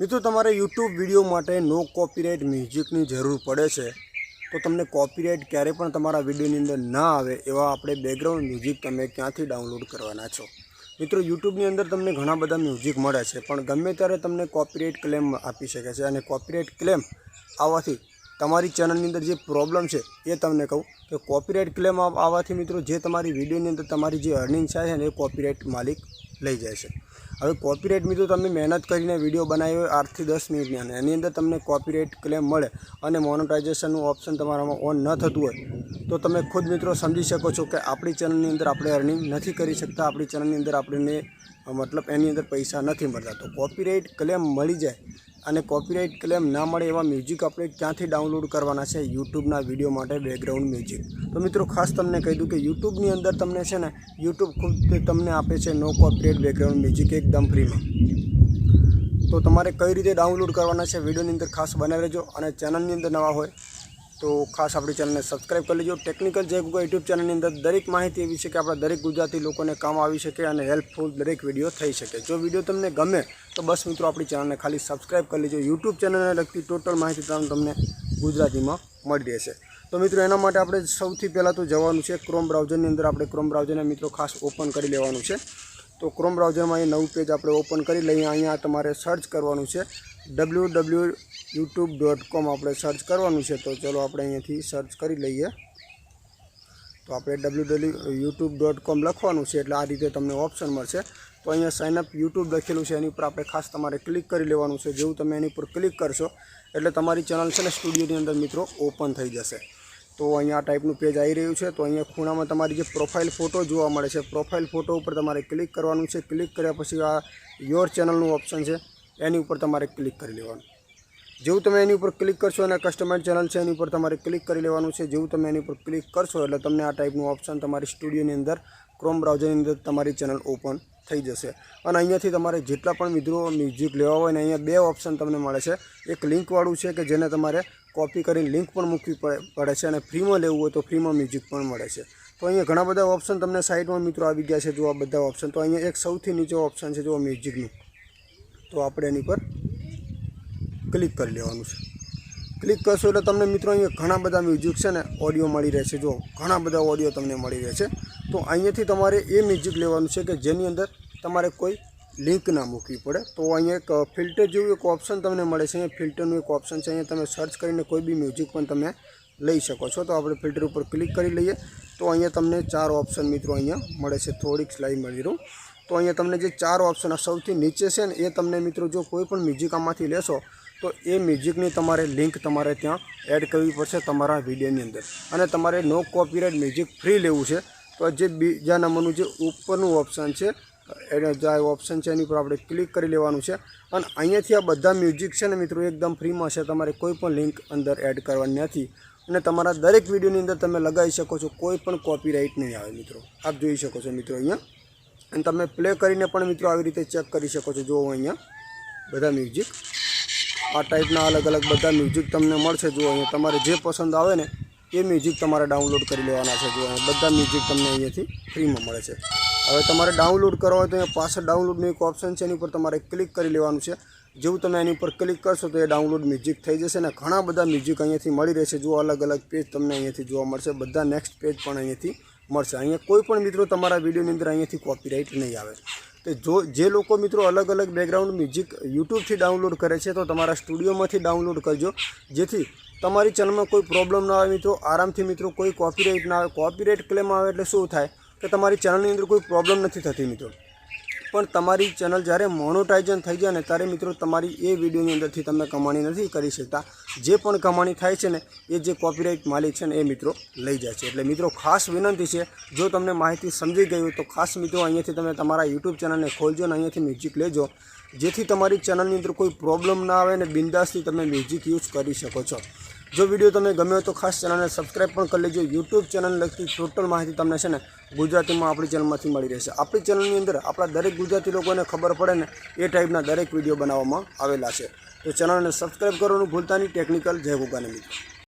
મિત્રો, તમારે YouTube video માટે નો કોપીરાઇટ મ્યુઝિકની જરૂર પડે છે. તો તમને કોપીરાઇટ ક્યારે પણ તમારા વિડીયોની અંદર ના આવે, એવા આપણે બેકગ્રાઉન્ડ મ્યુઝિક તમે ક્યાંથી ડાઉનલોડ કરવાના છો? મિત્રો યુટ્યુબની અંદર તમને ઘણા બધા મ્યુઝિક મળે છે, પણ ગમે ત્યારે તમને કોપીરાઇટ ક્લેમ આપી શકે છે અને કોપીરાઇટ ક્લેમ આવવાથી તમારી ચેનલની અંદર જે પ્રોબ્લેમ છે, એ તમને કહું કે કોપીરાઇટ ક્લેમ આવવાથી મિત્રો, જે તમારી વિડીયોની અંદર તમારી જે અર્નિંગ થાય છે ને એ કોપીરાઇટ માલિક લઈ જાય છે. હવે કોપીરાઇટ મિત્રો, તમે મહેનત કરીને વીડિયો બનાવ્યો હોય આઠથી દસ મિનિટની, અને એની અંદર તમને કોપીરાઇટ ક્લેમ મળે અને મોનોટાઇઝેશનનું ઓપ્શન તમારામાં ઓન ન થતું હોય, તો તમે ખુદ મિત્રો સમજી શકો છો કે આપણી ચેનલની અંદર આપણે અર્નિંગ નથી કરી શકતા, આપણી ચેનલની અંદર આપણને મતલબ એની અંદર પૈસા નથી મળતા. તો કોપીરાઇટ ક્લેમ મળી જાય અને કોપીરાઇટ ક્લેમ ના મળે એવા મ્યુઝિક આપણે ક્યાંથી ડાઉનલોડ કરવાના છે યુટ્યુબના વીડિયો માટે બેકગ્રાઉન્ડ મ્યુઝિક તો મિત્રો ખાસ તમને કહી દઉં કે યુટ્યુબની અંદર તમને છે ને યુટ્યુબ ખુદ તમને આપે છે નો કોપીરાઇટ બેકગ્રાઉન્ડ મ્યુઝિક એકદમ ફ્રીમાં તો તમારે કઈ રીતે ડાઉનલોડ કરવાના છે? વિડીયોની અંદર ખાસ બનાવી લેજો અને ચેનલની અંદર નવા હોય તો ખાસ આપણી ચેનલને સબસ્ક્રાઈબ કરી લેજો. ટેકનિકલ જે ગૂગલ યુટ્યુબ ચેનલની અંદર દરેક માહિતી એવી છે કે આપણા દરેક ગુજરાતી લોકોને કામ આવી શકે અને હેલ્પફુલ દરેક વીડિયો થઈ શકે. જો વીડિયો તમને ગમે તો બસ મિત્રો આપણી ચેનલને ખાલી સબસ્ક્રાઈબ કરી લેજો. યુટ્યુબ ચેનલને લગતી ટોટલ માહિતી તમને ગુજરાતીમાં મળી રહેશે. તો મિત્રો એના માટે આપણે સૌથી પહેલાં તો જવાનું છે ક્રોમ બ્રાઉઝરની અંદર. આપણે ક્રોમ બ્રાઉઝરને મિત્રો ખાસ ઓપન કરી લેવાનું છે. તો ક્રોમ બ્રાઉઝરમાં અહીં નવું પેજ આપણે ઓપન કરી લઈએ. અહીંયા તમારે સર્ચ કરવાનું છે. W W YouTube dot com આપણે સર્ચ કરવાનું છે. તો ચલો આપણે અહીંયાથી સર્ચ કરી લઈએ. તો આપણે W W YouTube dot com લખવાનું છે. એટલે આ રીતે તમને ઓપ્શન મળશે. તો અહીંયા સાઇનઅપ યુટ્યુબ લખેલું છે. એની ઉપર આપણે ખાસ તમારે ક્લિક કરી લેવાનું છે. જેવું તમે એની ઉપર ક્લિક કરશો, એટલે તમારી ચેનલ છે ને, સ્ટુડિયોની અંદર મિત્રો ઓપન થઈ જશે. તો અહીંયા આ ટાઈપનું પેજ આવી રહ્યું છે. તો અહીંયા ખૂણામાં તમારી જે પ્રોફાઇલ ફોટો જોવા મળે છે. પ્રોફાઇલ ફોટો ઉપર તમારે ક્લિક કરવાનું છે. ક્લિક કર્યા પછી આ યોર ચેનલનું ઓપ્શન છે. એની ઉપર તમારે ક્લિક કરી લેવાનું. જેવું તમે એની ઉપર ક્લિક કરશો, અને કસ્ટમાઇઝ ચેનલ છે, એની ઉપર તમારે ક્લિક કરી લેવાનું છે. જેવું તમે એની ઉપર ક્લિક કરશો, એટલે તમને આ ટાઈપનું ઓપ્શન તમારી સ્ટુડિયોની અંદર ક્રોમ બ્રાઉઝરની અંદર તમારી ચેનલ ઓપન થઈ જશે. અને અહીંયાથી તમારે જેટલા પણ મિત્રો મ્યુઝિક લેવા હોય ને, અહીંયા બે ઓપ્શન તમને મળે છે. એક લિંકવાળું છે કે જેને તમારે કોપી કરીને લિંક પણ મૂકવી પડે છે અને ફ્રીમાં લેવું હોય તો ફ્રીમાં મ્યુઝિક પણ મળે છે. તો અહીંયા ઘણા બધા ઓપ્શન તમને સાઇટમાં મિત્રો આવી ગયા છે જો આ બધા ઓપ્શન તો અહીંયા એક સૌથી નીચો ઓપ્શન છે જો મ્યુઝિકનું તો આપણે એની પર ક્લિક કરી લેવાનું છે. ક્લિક કરશો એટલે તમને મિત્રો અહીંયા ઘણા બધા મ્યુઝિક છે ને ઓડિયો મળી રહેશે. જો ઘણા બધા ઓડિયો તમને મળી રહેશે. તો અહીંયાથી તમારે એ મ્યુઝિક લેવાનું છે કે જેની અંદર તમારે કોઈ લિંક ના મૂકવી પડે. તો અહીંયા એક ફિલ્ટર જેવું એક ઓપ્શન તમને મળે છે. અહીંયા ફિલ્ટરનું એક ઓપ્શન છે. અહીંયા તમે સર્ચ કરીને કોઈ બી મ્યુઝિક પણ તમે લઈ શકો છો. તો આપણે ફિલ્ટર ઉપર ક્લિક કરી લઈએ. તો અહીંયા તમને ચાર ઓપ્શન મિત્રો અહીંયા મળે છે. થોડીક સ્લાઈ મળી રહ્યું તો અહીંયા તમને જે ચાર ઓપ્શન સૌથી નીચે છે ને, એ તમને મિત્રો જો કોઈ પણ મ્યુઝિક આમાંથી લેશો, તો એ મ્યુઝિકની તમારે લિંક તમારે ત્યાં એડ કરવી પડશે તમારા વિડીયોની અંદર. અને તમારે નો કોપીરાઇટ મ્યુઝિક ફ્રી લેવું છે. તો જે બીજા નંબરનું જે ઉપરનું ઓપ્શન છે એને જે ઓપ્શન છે, એની ઉપર આપણે ક્લિક કરી લેવાનું છે. અને અહીંયાથી આ બધા મ્યુઝિક છે ને મિત્રો, એકદમ ફ્રીમાં છે. તમારે કોઈ પણ લિંક અંદર એડ કરવાની નથી. અને તમારા દરેક વિડીયોની અંદર તમે લગાવી શકો છો, કોઈ પણ કોપીરાઇટ નહીં આવે મિત્રો. આપ જોઈ શકો છો મિત્રો અહીંયા. અને તમે પ્લે કરીને પણ મિત્રો આવી રીતે ચેક કરી શકો છો. જુઓ અહીંયા, બધા મ્યુઝિક આ ટાઈપના અલગ અલગ બધા મ્યુઝિક તમને મળશે. જુઓ અહીંયા, તમારે જે પસંદ આવે ને, એ મ્યુઝિક તમારે ડાઉનલોડ કરી લેવાના છે. જુઓ બધા મ્યુઝિક તમને અહીંયાથી ફ્રીમાં મળે છે. હવે તમારે ડાઉનલોડ કરવા હોય તો અહીંયા પાછળ ડાઉનલોડનું એક ઓપ્શન છે, એની ઉપર તમારે ક્લિક કરી લેવાનું છે. જેવું તમે એની ઉપર ક્લિક કરશો તો એ ડાઉનલોડ મ્યુઝિક થઈ જશે અને ઘણા બધા મ્યુઝિક અહીંયાથી મળી રહેશે. જો અલગ અલગ પેજ તમને અહીંયાથી જોવા મળશે. બધા નેક્સ્ટ પેજ પણ અહીંયાથી મળશે. અહીંયા કોઈ પણ મિત્રો તમારા વિડીયોની અંદર અહીંયાથી કોપીરાઇટ નહીં આવે. તો જો, જે લોકો મિત્રો અલગ અલગ બેકગ્રાઉન્ડ મ્યુઝિક યુટ્યુબથી ડાઉનલોડ કરે છે તો તમારા સ્ટુડિયોમાંથી ડાઉનલોડ કરજો. જેથી તમારી ચેનલમાં કોઈ પ્રોબ્લેમ ના આવે મિત્રો. આરામથી મિત્રો કોઈ કોપીરાઇટ ના આવે. કોપીરાઇટ ક્લેમ આવે એટલે શું થાય? કે તમારી ચેનલની અંદર કોઈ પ્રોબ્લેમ નથી થતી મિત્રો. પણ તમારી ચેનલ જ્યારે મોનોટાઇઝન થઈ જાય ને ત્યારે મિત્રો તમારી એ વિડીયોની અંદરથી તમે કમાણી નથી કરી શકતા. જે પણ કમાણી થાય છે ને, એ જે કોપીરાઇટ માલિક છે ને, એ મિત્રો લઈ જાય છે. એટલે મિત્રો ખાસ વિનંતી છે, જો તમને માહિતી સમજી ગઈ હોય તો ખાસ મિત્રો અહીંયાથી તમે તમારા યુટ્યુબ ચેનલને ખોલજો અને અહીંયાથી મ્યુઝિક લેજો. જેથી તમારી ચેનલની અંદર કોઈ પ્રોબ્લેમ ના આવે ને બિંદાસથી તમે મ્યુઝિક યુઝ કરી શકો છો. જો વીડિયો તમને ગમ્યો તો ખાસ ચેનલને સબસ્ક્રાઈબ પણ કરી લેજો. યુટ્યુબ ચેનલ લગતી ટોટલ માહિતી તમને છે ને ગુજરાતીમાં આપણી ચેનલમાંથી મળી રહેશે. આપણી ચેનલની અંદર આપણા દરેક ગુજરાતી લોકોને ખબર પડે ને એ ટાઈપના દરેક વીડિયો બનાવવામાં આવેલા છે. તો ચેનલને સબસ્ક્રાઈબ કરવાનું ભૂલતા નહીં. ટેકનિકલ જય ગુગાને મિત્રો.